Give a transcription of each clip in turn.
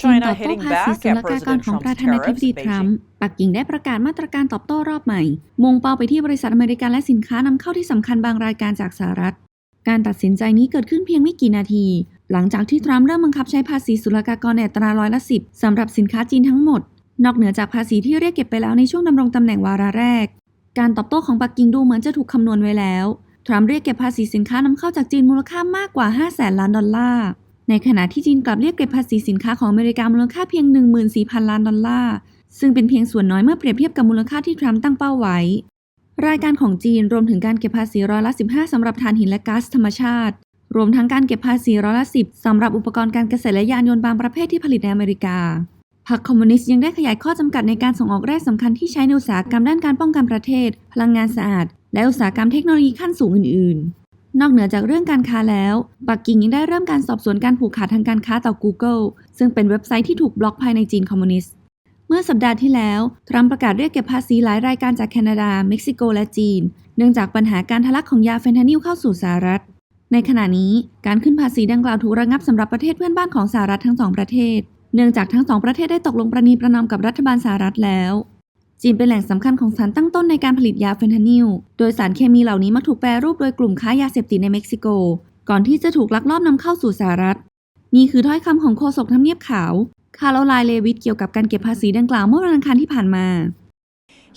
จีนต China อบโต้ hitting ภาษี back ศุ at ลกากร President ของประ Trump's ธานาธิบดี tariffs. ทรัมป์ Beijing ปักกิ่งได้ประกาศมาตรการตอบโต้รอบใหม่ มุ่งเป้าไปที่บริษัทอเมริกันและสินค้านำเข้าที่สำคัญบางรายการจากสหรัฐ การตัดสินใจนี้เกิดขึ้นเพียงไม่กี่นาที หลังจากที่ทรัมป์เริ่มบังคับใช้ภาษีศุลกากรในอัตราร้อยละสิบสำหรับสินค้าจีนทั้งหมด นอกเหนือจากภาษีที่เรียกเก็บไปแล้วในช่วงดำรงตำแหน่งวาระแรก การตอบโต้ของปักกิ่งดูเหมือนจะถูกคำนวณไว้แล้วทรัมป์เรียกเก็บภาษีสินค้านำเข้าจากจีนมูลค่ามากกว่า5 0 0แสนล้านดอลลาร์ ในขณะที่จีนกลับเรียกเก็บภาษีสินค้าของอเมริกามูลค่าเพียง 14,000 ล้านดอลลาร์ ซึ่งเป็นเพียงส่วนน้อยเมื่อเปรียบเทียบกับมูลค่าที่ทรัมป์ตั้งเป้าไว้ รายการของจีนรวมถึงการเก็บภาษีร้อยละ 15 สำหรับถ่านหินและก๊าซธรรมชาติ รวมทั้งการเก็บภาษีร้อยละ10สำหรับอุปกรณ์การเกษตรและยานยนต์บางประเภทที่ผลิตในอเมริกาพรรคคอมมิวนิสต์ยังได้ขยายข้อจำกัดในการส่งออกแร่สำคัญที่ใช้ในอุตสาหกรรมด้านการป้องกันประเทศ พลังงานสะอาด และอุตสาหกรรมเทคโนโลยีขั้นสูงอื่นๆ นอกเหนือจากเรื่องการค้าแล้ว ปักกิ่งยังได้เริ่มการสอบสวนการผูกขาดทางการค้าต่อ Google ซึ่งเป็นเว็บไซต์ที่ถูกบล็อกภายในจีนคอมมิวนิสต์ เมื่อสัปดาห์ที่แล้ว ทรัมป์ประกาศเรียกเก็บภาษีหลายรายการจากแคนาดา เม็กซิโก และจีน เนื่องจากปัญหาการทะลักของยาเฟนทานิลเข้าสู่สหรัฐ ในขณะนี้การขึ้นภาษีดังกล่าวถูกระงับสำหรับประเทศเพื่อนบ้านของสหรัฐทั้งสองประเทศ เนื่องจากทั้งสองประเทศได้ตกลงประนีประนอมกับรัฐบาลสหรัฐแล้ว จีนเป็นแหล่งสำคัญของสารตั้งต้นในการผลิตยาเฟนทานิล โดยสารเคมีเหล่านี้มักถูกแปรรูปโดยกลุ่มค้ายาเสพติดในเม็กซิโก ก่อนที่จะถูกลักลอบนำเข้าสู่สหรัฐ นี่คือถ้อยคำของโฆษกทำเนียบขาว คาร์โลไลน์เลวิตเกี่ยวกับการเก็บภาษีดังกล่าวเมื่อวันอังคารที่ผ่านมา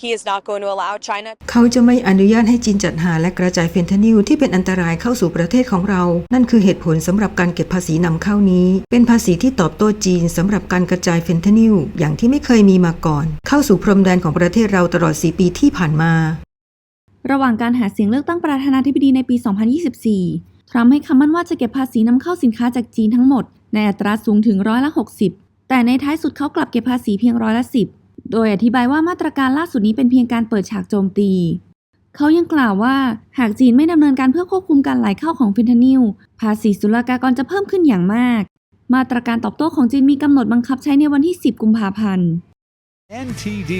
He is not going to allow China เขาจะไม่อนุญาตให้จีนจัดหาและกระจายเฟนทานิลที่เป็นอันตรายเข้าสู่ประเทศของเรา นั่นคือเหตุผลสำหรับการเก็บภาษีนำเข้านี้ เป็นภาษีที่ตอบโต้จีนสำหรับการกระจายเฟนทานิลอย่างที่ไม่เคยมีมาก่อน เข้าสู่พรมแดนของประเทศเราตลอด 4 ปีที่ผ่านมา ระหว่างการหาเสียงเลือกตั้งประธานาธิบดีในปี 2024 ทรัมป์ให้คำมั่นว่าจะเก็บภาษีนำเข้าสินค้าจากจีนทั้งหมด ในอัตราสูงถึงร้อยละ 60 แต่ในท้ายสุดเขากลับเก็บภาษีเพียงร้อยละ10 โดยอธิบายว่ามาตรการล่าสุดนี้เป็นเพียงการเปิดฉากโจมตี เขายังกล่าวว่าหากจีนไม่ดำเนินการเพื่อควบคุมการไหลเข้าของฟินทานิลภาษีศุลกากรจะเพิ่มขึ้นอย่างมาก มาตรการตอบโต้ของจีนมีกำหนดบังคับใช้ในวันที่ 10 กุมภาพันธ์ NTD